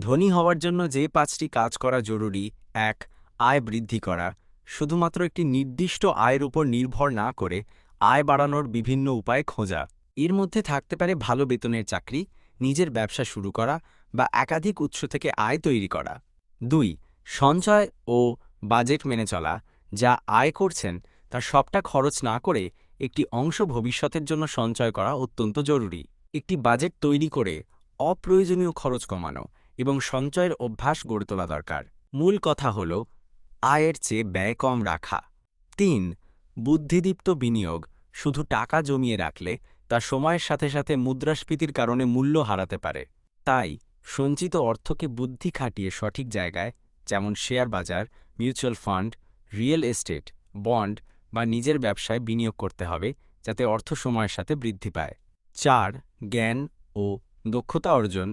ধনী হওয়ার জন্য যে পাঁচটি কাজ করা জরুরি, এক, আয় বৃদ্ধি করা। শুধুমাত্র একটি নির্দিষ্ট আয়ের উপর নির্ভর না করে আয় বাড়ানোর বিভিন্ন উপায় খোঁজা। এর মধ্যে থাকতে পারে ভালো বেতনের চাকরি, নিজের ব্যবসা শুরু করা বা একাধিক উৎস থেকে আয় তৈরি করা। দুই, সঞ্চয় ও বাজেট মেনে চলা। যা আয় করছেন তার সবটা খরচ না করে একটি অংশ ভবিষ্যতের জন্য সঞ্চয় করা অত্যন্ত জরুরি। একটি বাজেট তৈরি করে অপ্রয়োজনীয় খরচ কমানো। এবং সঞ্চয়ের অভ্যাস গড়ে তোলা দরকার। মূল কথা হল, আয়ের চেয়ে ব্যয় কম রাখা। তিন, বুদ্ধিদীপ্ত বিনিয়োগ, শুধু টাকা জমিয়ে রাখলে তা সময়ের সাথে সাথে মুদ্রাস্ফীতির কারণে মূল্য হারাতে পারে। তাই, সঞ্চিত অর্থকে বুদ্ধি খাটিয়ে সঠিক জায়গায়, যেমন শেয়ার বাজার, mutual fund, real estate, bond বা নিজের ব্যবসায় বিনিয়োগ করতে হবে, যাতে অর্থ সময়ের সাথে বৃদ্ধি পায়। চার, জ্ঞান ও দক্ষতা অর্জন।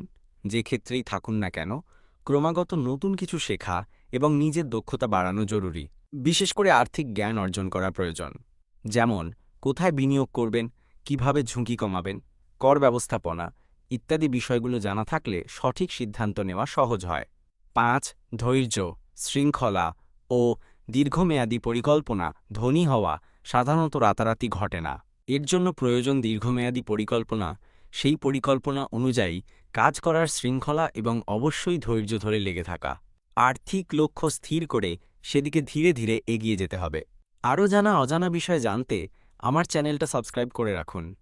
যে ক্ষেত্রেই থাকুন না কেন, ক্রমাগত নতুন কিছু শেখা এবং নিজের দক্ষতা বাড়ানো জরুরি, বিশেষ করে আর্থিক জ্ঞান অর্জন করা প্রয়োজন। যেমন, কোথায় বিনিয়োগ করবেন, কীভাবে ঝুঁকি কমাবেন, কর ব্যবস্থাপনা ইত্যাদি বিষয়গুলো জানা থাকলে সঠিক সিদ্ধান্ত নেওয়া সহজ হয়। পাঁচ, ধৈর্য, শৃঙ্খলা ও দীর্ঘমেয়াদী পরিকল্পনা, ধনী হওয়া সাধারণত রাতারাতি ঘটে না। এর জন্য প্রয়োজন দীর্ঘমেয়াদী পরিকল্পনা। সেই পরিকল্পনা অনুযায়ী কাজ করার শৃঙ্খলা এবং অবশ্যই ধৈর্য ধরে লেগে থাকা। আর্থিক লক্ষ্য স্থির করে সেদিকে ধীরে ধীরে এগিয়ে যেতে হবে। আরও জানা অজানা বিষয় জানতে আমার চ্যানেলটা সাবস্ক্রাইব করে রাখুন।